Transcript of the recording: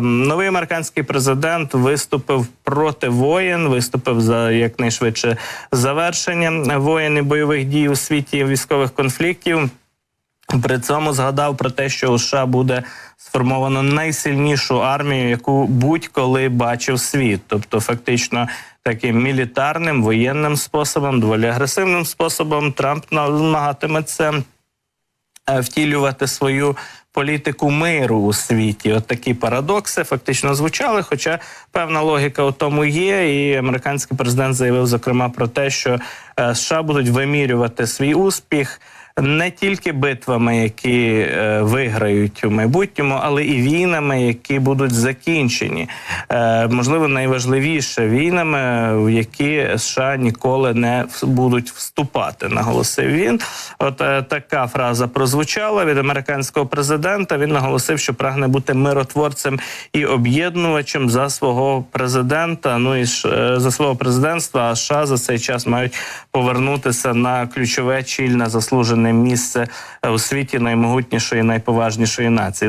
новий американський президент виступив проти воєн, виступив за якнайшвидше завершення воєн і бойових дій у світі військових конфліктів. При цьому згадав про те, що у США буде сформовано найсильнішу армію, яку будь-коли бачив світ, тобто фактично таким мілітарним воєнним способом, доволі агресивним способом Трамп намагатиметься втілювати свою політику миру у світі. От такі парадокси фактично звучали. Хоча певна логіка у тому є, і американський президент заявив зокрема про те, що е, США будуть вимірювати свій успіх. Не тільки битвами, які е, виграють у майбутньому, але і війнами, які будуть закінчені. Е, можливо, найважливіше війнами, в які США ніколи не будуть вступати, наголосив він. От е, така фраза прозвучала від американського президента. Він наголосив, що прагне бути миротворцем і об'єднувачем за свого президента. Ну і ж, за свого президентства. А США за цей час мають повернутися на ключове чільне заслужене місце е, у світі наймогутнішої, найповажнішої нації.